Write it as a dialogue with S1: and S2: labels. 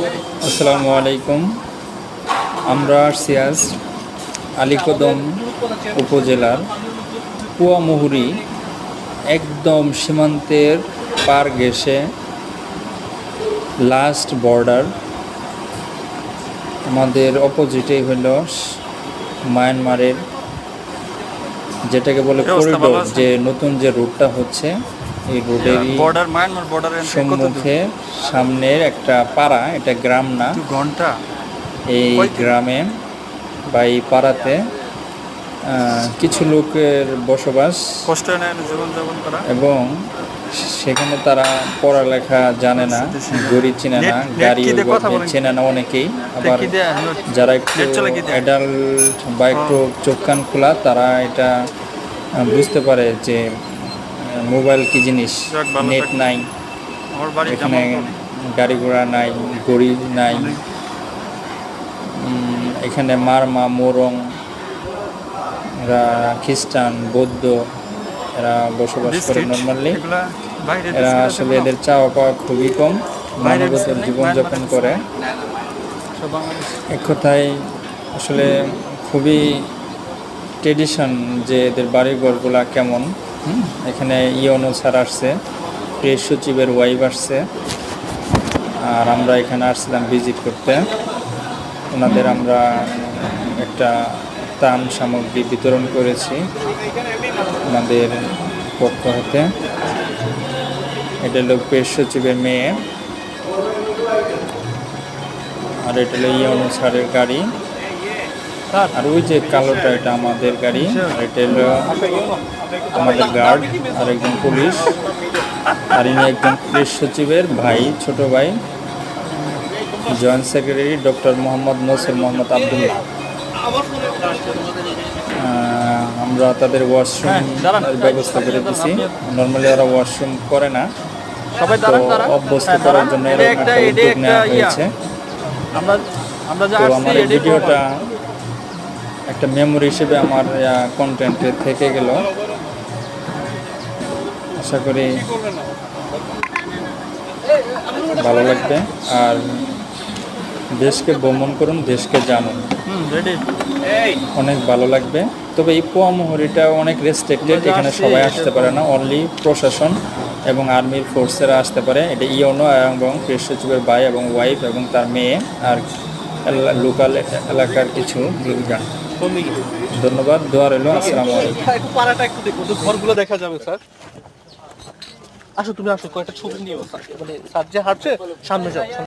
S1: আসসালামু আলাইকুম। আমরা সিয়াজ আলিকদম উপজেলার কুয়ামুহুরি একদম সীমান্তের পার গেছে লাস্ট বর্ডার আমাদের অপোজিটে হইল মায়ানমারের যেটাকে বলে করিডোর যে নতুন যে রুটটা হচ্ছে। এই রুটেরই
S2: বর্ডার মায়ানমার বর্ডারের
S1: সম্মুখে সামনের একটা পাড়া এটা গ্রাম না।
S2: ঘণ্টা?
S1: এই গ্রামে বা এই পাড়াতে কিছু লোকের বসবাস
S2: কষ্ট জীবনযাপন করা?
S1: এবং সেখানে তারা পড়ালেখা জানে না গড়ি চেনে না গাড়ি? চেনে না অনেকেই। আবার যারা একটু? অ্যাডাল্ট বা একটু চোখ কান খোলা তারা এটা বুঝতে পারে যে মোবাইল কি জিনিস? নেট নাই। এখানে গাড়ি ঘোড়া নাই গড়ি নাই। এখানে মারমা মোরং এরা খ্রিস্টান বৌদ্ধ এরা বসবাস করে নর্মালি এরা আসলে এদের চাওয়া পাওয়া খুবই কম। মানবতার জীবনযাপন করে। এক কথায় আসলে খুবই ট্রেডিশন যে এদের বাড়িঘরগুলা কেমন। এখানে ইয়নো স্যার আসছে প্রেস সচিবের ওয়াইফ আসছে। আর আমরা এখানে আসছিলাম ভিজিট করতে। ওনাদের আমরা একটা ত্রাণ সামগ্রী বিতরণ করেছি ওনাদের পক্ষ হতে। এটা হলো প্রেস সচিবের মেয়ে। আর এটা হলো ইয়নো স্যারের গাড়ি। আর ওই যে কালোটা এটা আমাদের গাড়ি আর এটা হলো আমাদের গার্ড আর একজন পুলিশ আর ইনি একজন পুলিশ সচিবের ভাই ছোট ভাই joint secretary doctor Mohammad Nasir Mohammad Abdullah আমরা তাদের ওয়াশরুম
S2: হ্যাঁ,
S1: ব্যবস্থা করে দিছি। নর্মালি ওরা ওয়াশরুম করে না তো অভ্যস্ত
S2: হ্যাঁ,
S1: করার জন্য এরকম
S2: একটা
S1: উদ্যোগ নেওয়া হয়েছে।
S2: আমরা আমরা যা
S1: তো
S2: আসছি
S1: আমার ভিডিওটা। একটা মেমোরি হিসেবে আমার কন্টেন্টে থেকে গেল। আশা করি ভালো লাগবে। আর দেশকে ভ্রমণ করুন দেশকে জানুন। অনেক ভালো লাগবে। তবে এই পোয়ামোহরিটা অনেক রেস্ট্রিক্টেড এখানে সবাই আসতে পারে না। অনলি প্রশাসন এবং আর্মির ফোর্সেরা আসতে পারে। এটা ইয়নো এবং সচিবের ভাই এবং ওয়াইফ এবং তার মেয়ে আর লোকাল এলাকার কিছু লোকজন। ধন্যবাদ, দোয়া রইল, আসসালামু আলাইকুম।
S3: একটু পাড়াটা একটু দেখো তো ঘরগুলো দেখা যাবে, স্যার। আসো, তুমি আসো, কয়েকটা ছবি নিও, স্যার। মানে স্যার যে হাঁটছে, সামনে যাও।